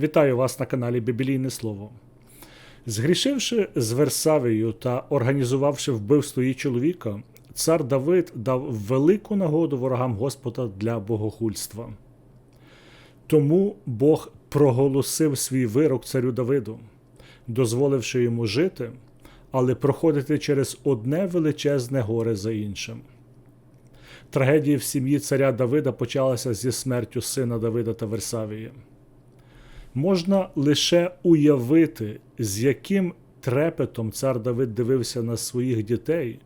Вітаю вас на каналі Біблійне Слово. Згрішивши з Версавією та організувавши вбивство її чоловіка, цар Давид дав велику нагоду ворогам Господа для богохульства. Тому Бог проголосив свій вирок царю Давиду, дозволивши йому жити, але проходити через одне величезне горе за іншим. Трагедія в сім'ї царя Давида почалася зі смертю сина Давида та Версавії. Можна лише уявити, з яким трепетом цар Давид дивився на своїх дітей,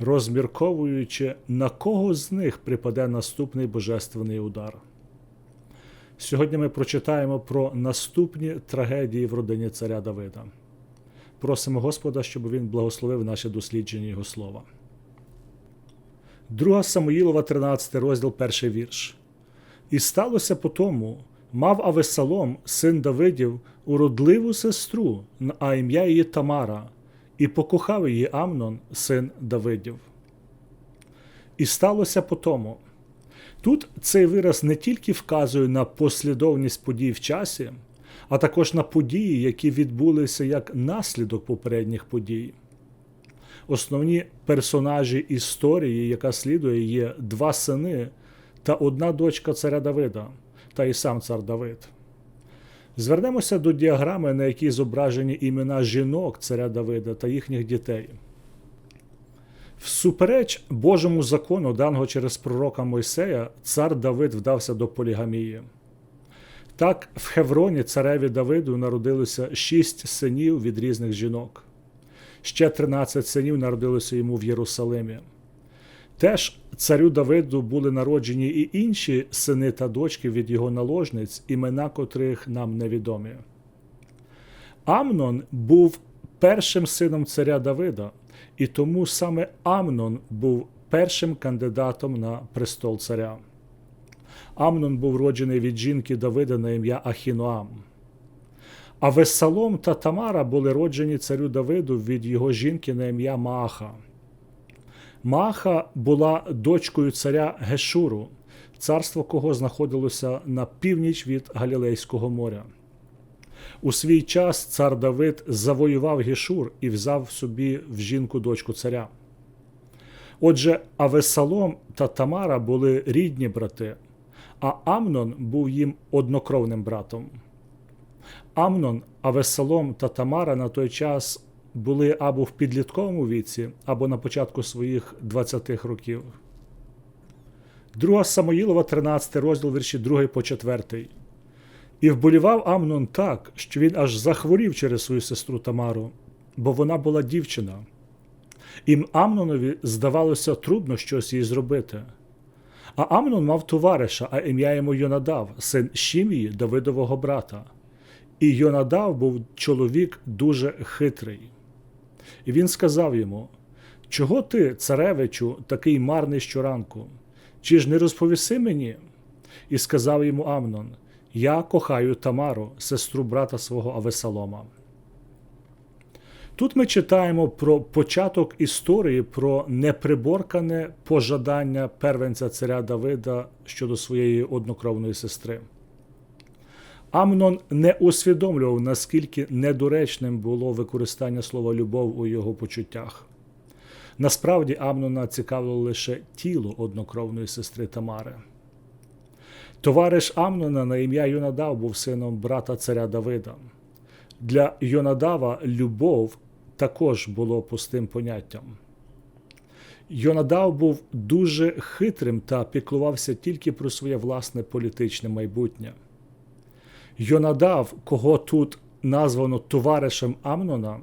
розмірковуючи, на кого з них припаде наступний божественний удар. Сьогодні ми прочитаємо про наступні трагедії в родині царя Давида. Просимо Господа, щоб він благословив наше дослідження Його слова. 2 Самуїлова, 13 розділ, перший вірш. І сталося по тому, мав Авесалом, син Давидів, уродливу сестру, а ім'я її Тамара, і покохав її Амнон, син Давидів. І сталося по тому. Тут цей вираз не тільки вказує на послідовність подій в часі, а також на події, які відбулися як наслідок попередніх подій. Основні персонажі історії, яка слідує, є два сини та одна дочка царя Давида та і сам цар Давид. Звернемося до діаграми, на якій зображені імена жінок царя Давида та їхніх дітей. Всупереч Божому закону, даного через пророка Мойсея, цар Давид вдався до полігамії. Так, в Хевроні цареві Давиду народилося шість синів від різних жінок. Ще 13 синів народилося йому в Єрусалимі. Теж царю Давиду були народжені і інші сини та дочки від його наложниць, імена котрих нам невідомі. Амнон був першим сином царя Давида, і тому саме Амнон був першим кандидатом на престол царя. Амнон був роджений від жінки Давида на ім'я Ахіноам. А Весалом та Тамара були роджені царю Давиду від його жінки на ім'я Maaха. Maaха була дочкою царя Гешуру, царство кого знаходилося на північ від Галілейського моря. У свій час цар Давид завоював Гешур і взяв собі в жінку дочку царя. Отже, Авесалом та Тамара були рідні брати, а Амнон був їм однокровним братом. Амнон, Авесалом та Тамара на той час були або в підлітковому віці, або на початку своїх 20-х років. 2 Самоїлова, 13 розділ вірші 2 по 4. І вболівав Амнон так, що він аж захворів через свою сестру Тамару, бо вона була дівчина. Ім Амнонові здавалося трудно щось їй зробити. А Амнон мав товариша, а ім'я йому Йонадав, син Шімії, Давидового брата. І Йонадав був чоловік дуже хитрий. І він сказав йому: Чого ти, царевичу, такий марний щоранку? Чи ж не розповіси мені? І сказав йому Амнон: Я кохаю Тамару, сестру брата свого Авесалома. Тут ми читаємо про початок історії про неприборкане пожадання первенця царя Давида щодо своєї однокровної сестри. Амнон не усвідомлював, наскільки недоречним було використання слова любов у його почуттях. Насправді, Амнона цікавило лише тіло однокровної сестри Тамари. Товариш Амнона на ім'я Йонадав був сином брата царя Давида. Для Йонадава любов також було пустим поняттям. Йонадав був дуже хитрим та піклувався тільки про своє власне політичне майбутнє. Йонадав, кого тут названо товаришем Амнона,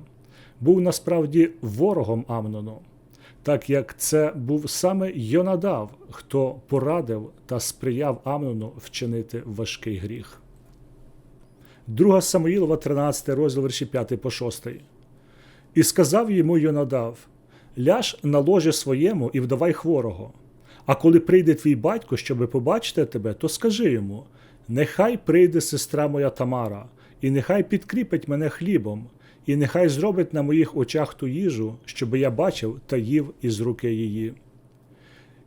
був насправді ворогом Амнону, так як це був саме Йонадав, хто порадив та сприяв Амнону вчинити важкий гріх. 2 Самоїлова, 13 розділ верші 5 по 6. І сказав йому Йонадав: Ляж на ложе своєму і вдавай хворого. А коли прийде твій батько, щоби побачити тебе, то скажи йому. Нехай прийде сестра моя Тамара, і нехай підкріпить мене хлібом, і нехай зробить на моїх очах ту їжу, щоб я бачив та їв із руки її.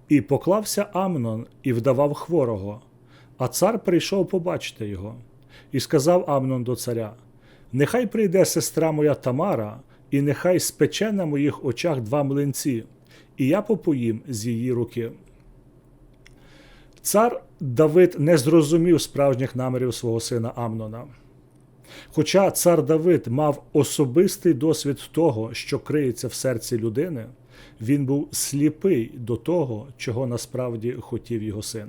І поклався Амнон і вдавав хворого, а цар прийшов побачити його. І сказав Амнон до царя: Нехай прийде сестра моя Тамара, і нехай спече на моїх очах два млинці, і я попоїм з її руки. Цар Давид не зрозумів справжніх намірів свого сина Амнона. Хоча цар Давид мав особистий досвід того, що криється в серці людини, він був сліпий до того, чого насправді хотів його син.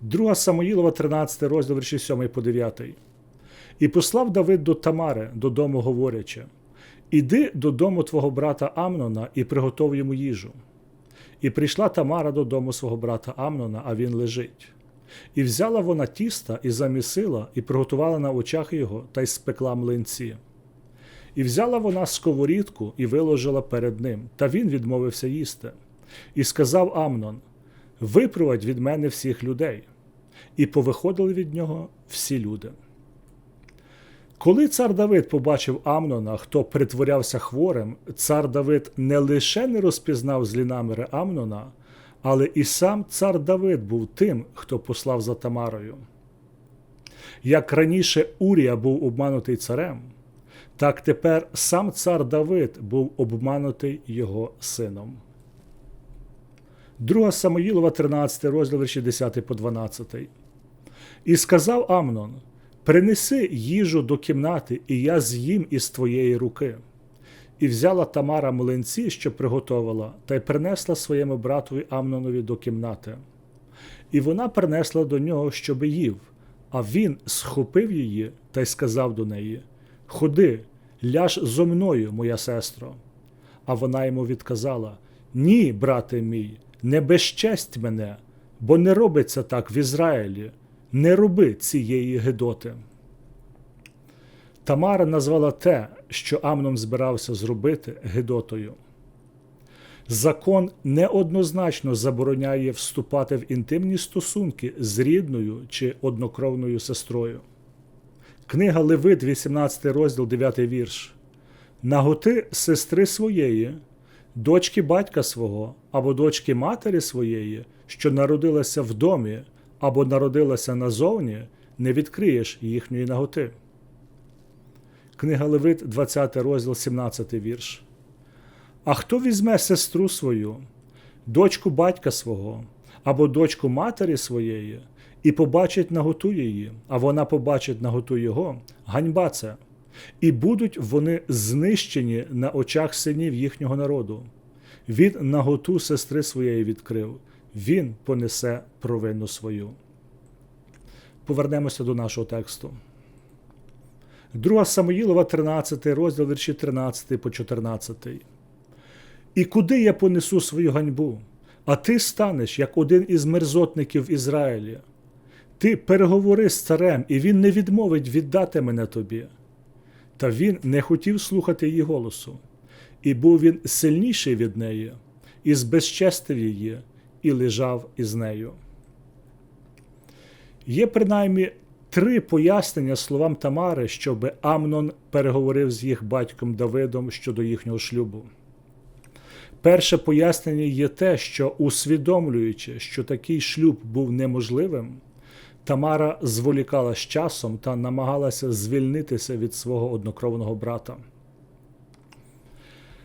2 Самоїлова, 13 розділ вірші 7 по 9. І послав Давид до Тамари додому, говорячи: Іди додому твого брата Амнона і приготов йому їжу. І прийшла Тамара додому свого брата Амнона, а він лежить. І взяла вона тіста і замісила, і приготувала на очах його та й спекла млинці. І взяла вона сковорідку і виложила перед ним, та він відмовився їсти. І сказав Амнон: Випровадь від мене всіх людей. І повиходили від нього всі люди. Коли цар Давид побачив Амнона, хто притворявся хворим, цар Давид не лише не розпізнав злі наміри Амнона, але і сам цар Давид був тим, хто послав за Тамарою. Як раніше Урія був обманутий царем, так тепер сам цар Давид був обманутий його сином. 2 Самоїлова, 13 розділ 10 по 12. І сказав Амнон: Принеси їжу до кімнати, і я з'їм із твоєї руки. І взяла Тамара млинці, що приготувала, та й принесла своєму братові Амнонові до кімнати. І вона принесла до нього, щоби їв, а він схопив її та й сказав до неї: Ходи, ляж зо мною, моя сестро. А вона йому відказала: Ні, брате мій, не безчесть мене, бо не робиться так в Ізраїлі, не роби цієї гидоти. Тамара назвала те, що Амнон збирався зробити Гедотою. Закон неоднозначно забороняє вступати в інтимні стосунки з рідною чи однокровною сестрою. Книга Левит, 18 розділ, 9 вірш. Наготи сестри своєї, дочки батька свого або дочки матері своєї, що народилася в домі або народилася назовні, не відкриєш їхньої наготи. Книга Левит, 20 розділ, 17 вірш. А хто візьме сестру свою, дочку батька свого або дочку матері своєї, і побачить наготу її, а вона побачить наготу його, ганьба це, і будуть вони знищені на очах синів їхнього народу. Він наготу сестри своєї відкрив, він понесе провину свою. Повернемося до нашого тексту. 2 Самоїлова, 13 розділ вірші 13 по 14. І куди я понесу свою ганьбу? А ти станеш, як один із мерзотників в Ізраїлі. Ти переговори з царем, і він не відмовить віддати мене тобі. Та він не хотів слухати її голосу, і був він сильніший від неї, і збезчестив її, і лежав із нею. Є принаймні три пояснення словам Тамари, щоб Амнон переговорив з їх батьком Давидом щодо їхнього шлюбу. Перше пояснення є те, що усвідомлюючи, що такий шлюб був неможливим, Тамара зволікала з часом та намагалася звільнитися від свого однокровного брата.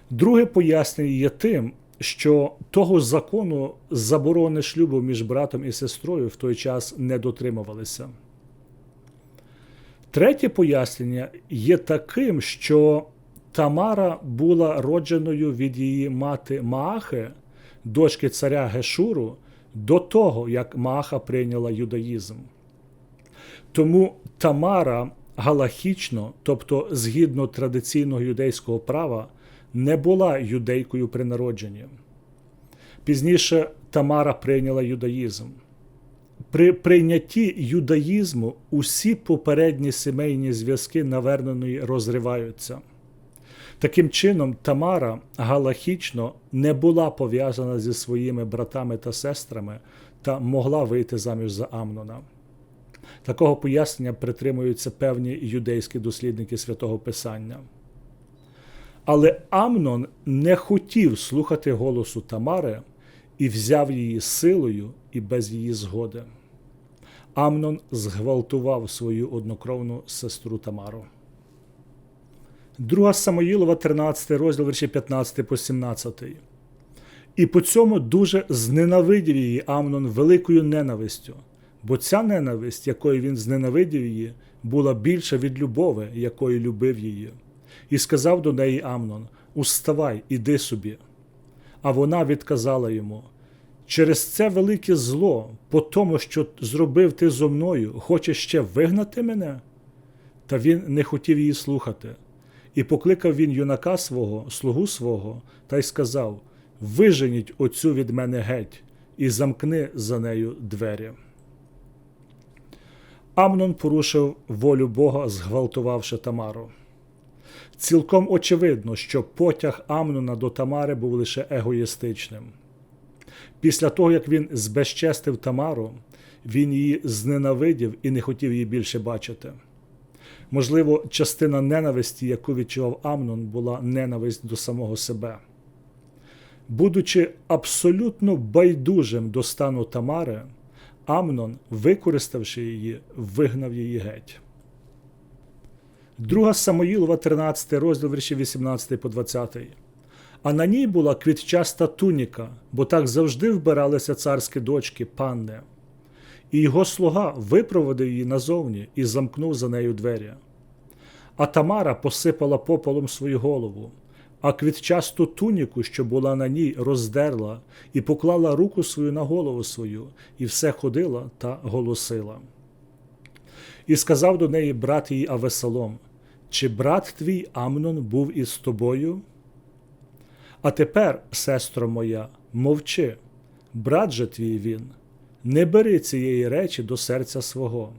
Друге пояснення є тим, що того закону заборони шлюбу між братом і сестрою в той час не дотримувалися. Третє пояснення є таким, що Тамара була родженою від її мати Маахи, дочки царя Гешуру, до того, як Мааха прийняла юдаїзм. Тому Тамара галахічно, тобто згідно традиційного юдейського права, не була юдейкою при народженні. Пізніше Тамара прийняла юдаїзм. При прийнятті юдаїзму усі попередні сімейні зв'язки наверненої розриваються. Таким чином, Тамара галахічно не була пов'язана зі своїми братами та сестрами та могла вийти заміж за Амнона. Такого пояснення притримуються певні юдейські дослідники святого Писання. Але Амнон не хотів слухати голосу Тамари і взяв її силою і без її згоди. Амнон зґвалтував свою однокровну сестру Тамару. Друга Самоїлова, 13 розділ, вірші 15 по 17. І по цьому дуже зненавидів її Амнон великою ненавистю, бо ця ненависть, якою він зненавидів її, була більша від любови, якою любив її. І сказав до неї Амнон: Уставай, іди собі. А вона відказала йому: Через це велике зло, по тому, що зробив ти зо мною, хочеш ще вигнати мене? Та він не хотів її слухати. І покликав він юнака свого, слугу свого, та й сказав: Виженіть оцю від мене геть, і замкни за нею двері. Амнон порушив волю Бога, зґвалтувавши Тамару. Цілком очевидно, що потяг Амнона до Тамари був лише егоїстичним. Після того, як він збезчестив Тамару, він її зненавидів і не хотів її більше бачити. Можливо, частина ненависті, яку відчував Амнон, була ненависть до самого себе. Будучи абсолютно байдужим до стану Тамари, Амнон, використавши її, вигнав її геть. Друга Самоїлова, 13 розділ вірші 18 по 20. А на ній була квітчаста туніка, бо так завжди вбиралися царські дочки, панни. І його слуга випроводив її назовні і замкнув за нею двері. А Тамара посипала попелом свою голову, а квітчасту туніку, що була на ній, роздерла і поклала руку свою на голову свою, і все ходила та голосила. І сказав до неї брат її Авесалом: Чи брат твій Амнон був із тобою? А тепер, сестро моя, мовчи, брат же твій він, не бери цієї речі до серця свого.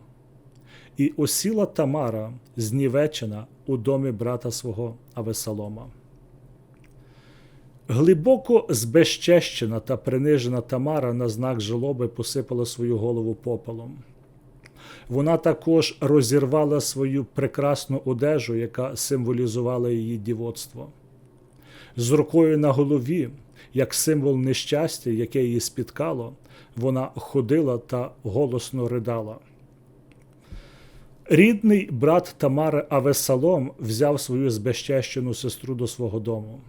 І осіла Тамара, знівечена у домі брата свого Авесалома. Глибоко збезчещена та принижена Тамара на знак жалоби посипала свою голову попелом. Вона також розірвала свою прекрасну одежу, яка символізувала її дівоцтво. З рукою на голові, як символ нещастя, яке її спіткало, вона ходила та голосно ридала. Рідний брат Тамари Авесалом взяв свою збезчещену сестру до свого дому.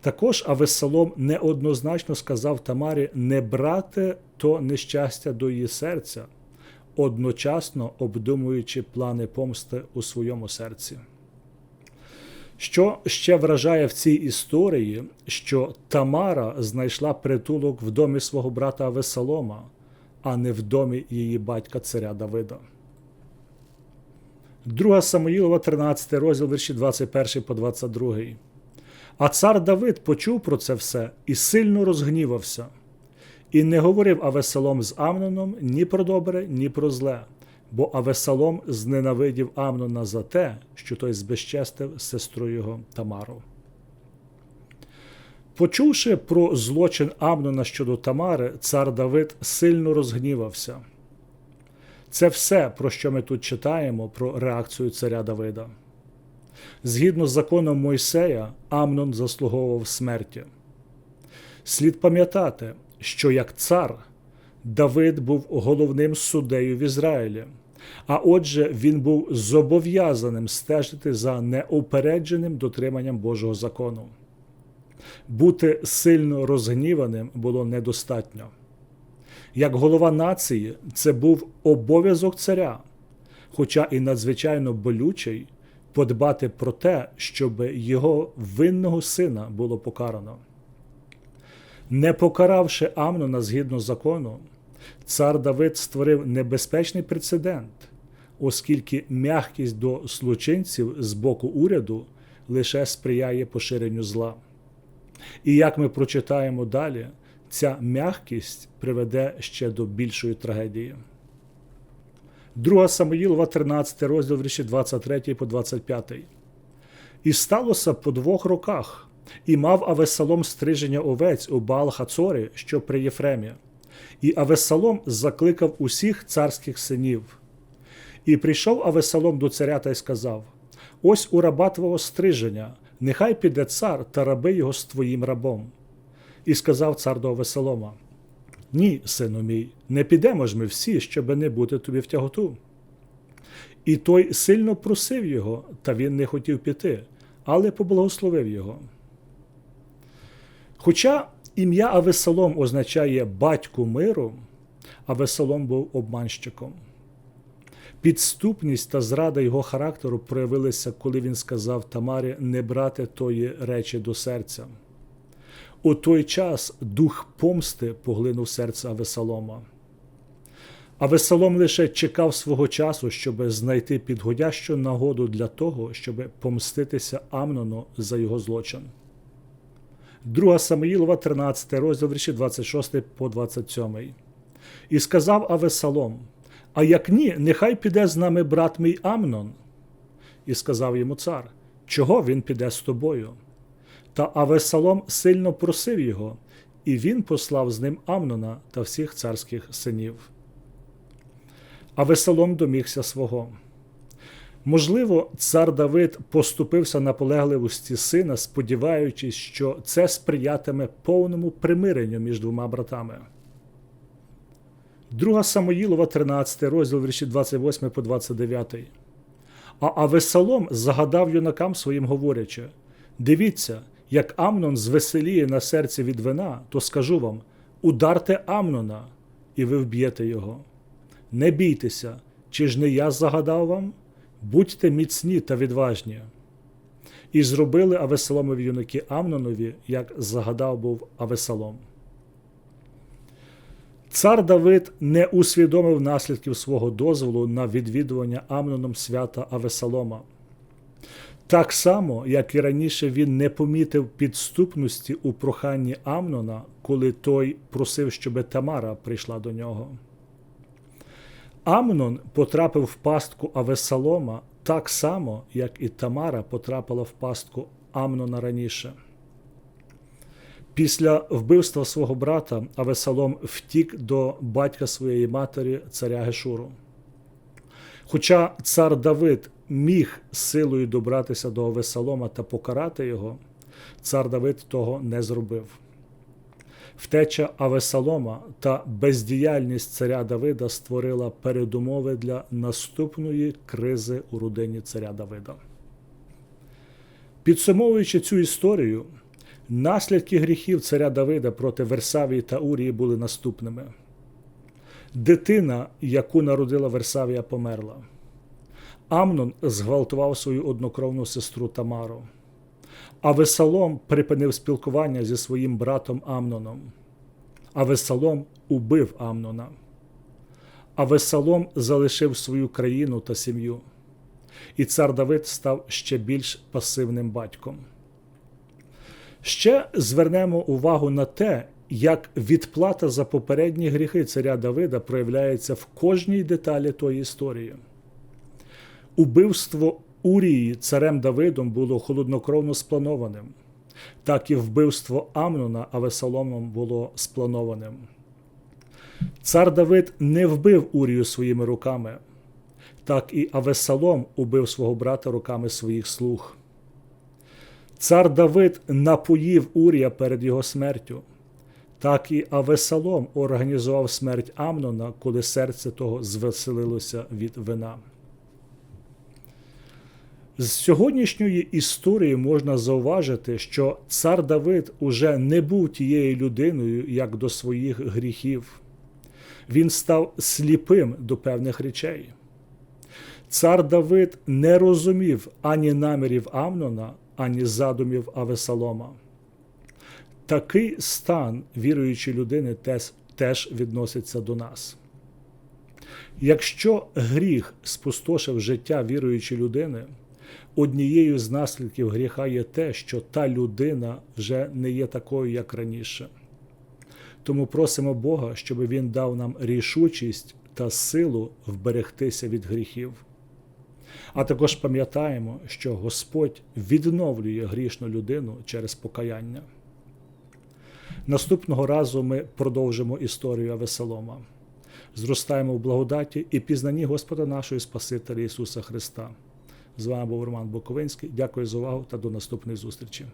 Також Авесалом неоднозначно сказав Тамарі не брати то нещастя до її серця, одночасно обдумуючи плани помсти у своєму серці. Що ще вражає в цій історії, що Тамара знайшла притулок в домі свого брата Авесалома, а не в домі її батька царя Давида. Друга Самоїлова, 13 розділ вірші 21 по 22. А цар Давид почув про це все і сильно розгнівався, і не говорив Авесалом з Амноном ні про добре, ні про зле, бо Авесалом зненавидів Амнона за те, що той збезчестив сестру його Тамару. Почувши про злочин Амнона щодо Тамари, цар Давид сильно розгнівався. Це все, про що ми тут читаємо про реакцію царя Давида. Згідно з законом Мойсея, Амнон заслуговував смерті. Слід пам'ятати, що як цар Давид був головним суддею в Ізраїлі, а отже, він був зобов'язаним стежити за неупередженим дотриманням Божого закону. Бути сильно розгніваним було недостатньо. Як голова нації, це був обов'язок царя, хоча і надзвичайно болючий подбати про те, щоб його винного сина було покарано. Не покаравши Амнона згідно закону, цар Давид створив небезпечний прецедент, оскільки м'якість до злочинців з боку уряду лише сприяє поширенню зла. І як ми прочитаємо далі, ця м'якість приведе ще до більшої трагедії. Друга Самоїлова, 13 розділ вірші 23 по 25. І сталося по двох роках, і мав Авесалом стриження овець у Баал-Хацорі, що при Єфремі. І Авесалом закликав усіх царських синів. І прийшов Авесалом до царя та й сказав: Ось у раба твого стриження, нехай піде цар та раби його з твоїм рабом. І сказав цар до Авесалома: Ні, сину мій, не підемо ж ми всі, щоби не бути тобі в тяготу. І той сильно просив його, та він не хотів піти, але поблагословив його. Хоча ім'я Авесолом означає батьку миру, Авесолом був обманщиком. Підступність та зрада його характеру проявилися, коли він сказав Тамарі не брати тої речі до серця. У той час дух помсти поглинув серце Авесолома. Авесолом лише чекав свого часу, щоб знайти підходящу нагоду для того, щоб помститися Амнону за його злочин. 2 Самоїлова, 13 розділ вірші 26 по 27. І сказав Авесалом: А як ні, нехай піде з нами брат мій Амнон. І сказав йому цар, чого він піде з тобою? Та Авесалом сильно просив його, і він послав з ним Амнона та всіх царських синів. Авесалом домігся свого. Можливо, цар Давид поступився наполегливості сина, сподіваючись, що це сприятиме повному примиренню між двома братами. Друга Самоїлова, 13 розділ вірші 28 по 29. А Авесалом загадав юнакам своїм говорячи: Дивіться, як Амнон звеселіє на серці від вина, то скажу вам: ударте Амнона, і ви вб'єте його. Не бійтеся, чи ж не я загадав вам? Будьте міцні та відважні. І зробили Авесоломові юнаки Амнонові, як загадав був Авесолом. Цар Давид не усвідомив наслідків свого дозволу на відвідування Амноном свята Авесолома. Так само, як і раніше, він не помітив підступності у проханні Амнона, коли той просив, щоб Тамара прийшла до нього. Амнон потрапив в пастку Авесалома так само, як і Тамара потрапила в пастку Амнона раніше. Після вбивства свого брата Авесалом втік до батька своєї матері, царя Гешуру. Хоча цар Давид міг силою добратися до Авесалома та покарати його, цар Давид того не зробив. Втеча Авесалома та бездіяльність царя Давида створила передумови для наступної кризи у родині царя Давида. Підсумовуючи цю історію, наслідки гріхів царя Давида проти Версавії та Урії були наступними. Дитина, яку народила Версавія, померла. Амнон зґвалтував свою однокровну сестру Тамару. А Весалом припинив спілкування зі своїм братом Амноном. А Весалом убив Амнона. А Весалом залишив свою країну та сім'ю. І цар Давид став ще більш пасивним батьком. Ще звернемо увагу на те, як відплата за попередні гріхи царя Давида проявляється в кожній деталі тої історії. Убивство Урії царем Давидом було холоднокровно спланованим, так і вбивство Амнона Авесоломом було спланованим. Цар Давид не вбив Урію своїми руками, так і Авесалом убив свого брата руками своїх слуг. Цар Давид напоїв Урія перед його смертю, так і Авесалом організував смерть Амнона, коли серце того звеселилося від вина. З сьогоднішньої історії можна зауважити, що цар Давид уже не був тією людиною, як до своїх гріхів. Він став сліпим до певних речей. Цар Давид не розумів ані намірів Амнона, ані задумів Авесалома. Такий стан віруючої людини теж, відноситься до нас. Якщо гріх спустошив життя віруючої людини, однією з наслідків гріха є те, що та людина вже не є такою, як раніше. Тому просимо Бога, щоб Він дав нам рішучість та силу вберегтися від гріхів. А також пам'ятаємо, що Господь відновлює грішну людину через покаяння. Наступного разу ми продовжимо історію Авесолома. Зростаємо в благодаті і пізнанні Господа нашого Спасителя Ісуса Христа. З вами був Роман Буковинський. Дякую за увагу та до наступної зустрічі.